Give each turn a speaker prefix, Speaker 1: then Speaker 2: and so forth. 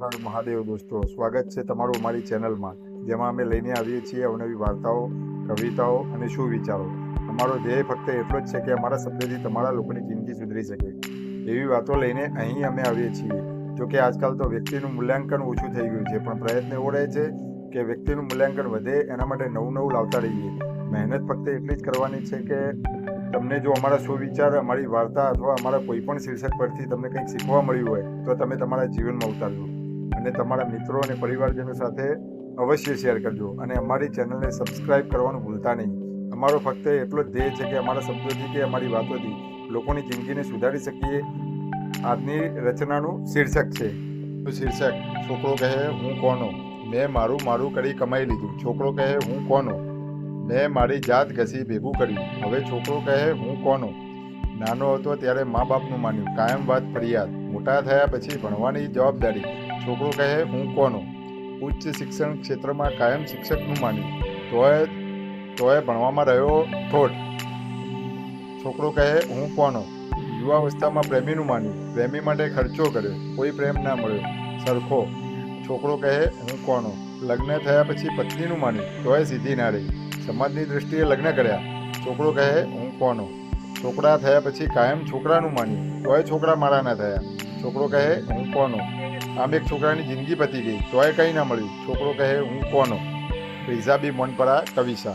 Speaker 1: હર મહાદેવ દોસ્તો, સ્વાગત છે તમારું અમારી ચેનલમાં. જેમાં અમે લઈને આવીએ છીએ અવનવી વાર્તાઓ, કવિતાઓ અને શું વિચારો. અમારો ધ્યેય ફક્ત એટલો જ છે કે અમારા શબ્દથી તમારા લોકોની જિંદગી સુધરી શકે. એવી વાતો લઈને અહીં અમે આવીએ છીએ. જો કે આજકાલ તો વ્યક્તિનું મૂલ્યાંકન ઓછું થઈ ગયું છે, પણ પ્રયત્ન એવો રહે છે કે વ્યક્તિનું મૂલ્યાંકન વધે, એના માટે નવું નવું લાવતા રહીએ. મહેનત ફક્ત એટલી જ કરવાની છે કે તમને જો અમારા સુવિચાર, અમારી વાર્તા અથવા અમારા કોઈ પણ શીર્ષક પરથી તમને કંઈક શીખવા મળ્યું હોય, તો તમે તમારા જીવનમાં ઉતારજો. અને તમારા મિત્રો અને પરિવારજનો સાથે અવશ્ય શેર કરજો. અને અમારી ચેનલને સબસ્ક્રાઇબ કરવાનું ભૂલતા નહીં. અમારો ફક્ત એટલો જ ધ્યેય છે કે અમારા શબ્દોથી કે અમારી વાતોથી લોકોની જિંદગીને સુધારી શકીએ. આજની રચનાનું શીર્ષક છે. શીર્ષક, છોકરો કહે, હું કોનો? મેં મારું મારું કરી કમાઈ લીધું. છોકરો કહે, હું કોનો? મેં મારી જાત ઘસી ભેગું કર્યું. હવે છોકરો કહે, હું કોનો? નાનો હતો ત્યારે મા બાપનું માન્યું. કાયમ વાત ફરિયાદ. મોટા થયા પછી ભણવાની જવાબદારી છોકરો કહે, હું કોનો? ઉચ્ચ શિક્ષણ ક્ષેત્રમાં કાયમ શિક્ષકનું માન્યું. તોય તોય ભણવામાં રહ્યો ઠોઠ. છોકરો કહે, હું કોનો? યુવાવસ્થામાં પ્રેમીનું માન્યું. પ્રેમી માટે ખર્ચો કર્યો. કોઈ પ્રેમ ના મળ્યો. સરખો. છોકરો કહે, હું કોનો? લગ્ન થયા પછી પત્નીનું માન્યું. તોય સીધી ના રહી. સમાજની દૃષ્ટિએ લગ્ન કર્યા. છોકરો કહે, હું કોનો? છોકરા થયા પછી કાયમ છોકરાનું માન્યું. તોય છોકરા મારા ના થયા. છોકરો કહે, હું કોનો? આમ એક છોકરાની જિંદગી પતી ગઈ. તોય કંઈ ના મળ્યું. છોકરો કહે, હું કોનો? રિઝાબી મોનપરા કવિશા